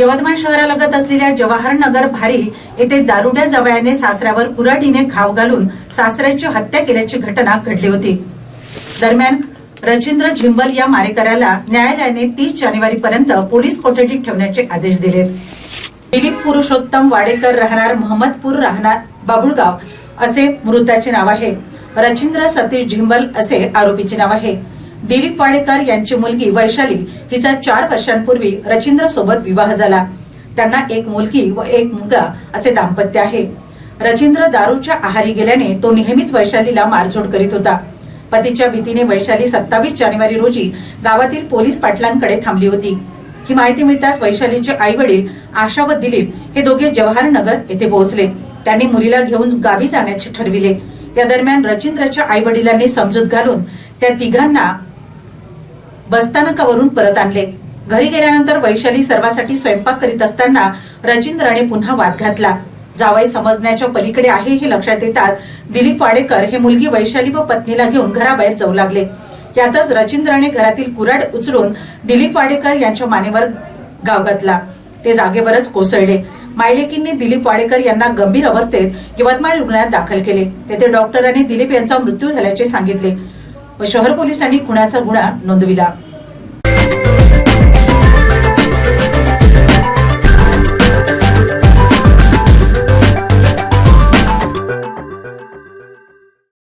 यवतमाळ शहरालगत असलेल्या जवाहर नगर भारी येथे दारुड्या जवळ्याने सासऱ्यावर कुऱ्हाडीने घाव घालून सासऱ्याची हत्या केल्याची घटना घडली होती. दरम्यान रचिंद्र झिंबल या मारेकऱ्याला न्यायालयाने तीस जानेवारी पर्यंत पोलीस कोठडीत ठेवण्याचे आदेश दिले दिलीप पुरुषोत्तम वाडेकर राहणार महमदपूर राहणार बाबुळगाव असे मृताचे नाव आहे. रचिंद्र सतीश झिंबल असे आरोपीचे नाव आहे. दिलीप वाडेकर यांची मुलगी वैशाली हिचा चार वर्षांपूर्वी रचिंद्र सोबत विवाह झाला. त्यांना एक मुलगी व एक मुलगा असे दाम्पत्य आहे. रचिंद्र दारूच्या आहारी गेल्याने तो नेहमीच वैशालीला मारझोड करीत होता. पतीच्या भीतीने वैशाली सत्तावीस जानेवारी रोजी गावातील पोलीस पाटलांकडे थांबली होती. ही माहिती मिळताच वैशालीचे आई वडील आशा व दिलीप हे दोघे जवाहरनगर येथे पोहोचले. त्यांनी मुलीला घेऊन गावी जाण्याचे ठरविले. या दरम्यान रचिंद्रच्या आई वडिलांनी समजूत घालून त्या तिघांना बसस्थानकावरून परत आणले. घरी गेल्यानंतर वैशाली सर्वासाठी स्वयंपाक करीत असताना रचिंद्रने पुन्हा वाद घातला. जावाई समजण्याच्या पलीकडे आहे हे लक्षात येतात दिलीप वाडेकर हे मुलगी वैशाली व पत्नीला घेऊन घराबाहेर जाऊ लागले. यातच रचिंद्रने घरातील कुराड उचलून दिलीप वाडेकर यांच्या मानेवर गाव घातला. ते जागेवरच कोसळले. मायलेकींनी दिलीप वाडेकर यांना गंभीर अवस्थेत यवतमाळ रुग्णालयात दाखल केले. तेथे डॉक्टरांनी दिलीप यांचा मृत्यू झाल्याचे सांगितले. व शहर पोलिसांनी खुणाचा गुन्हा नोंदविला?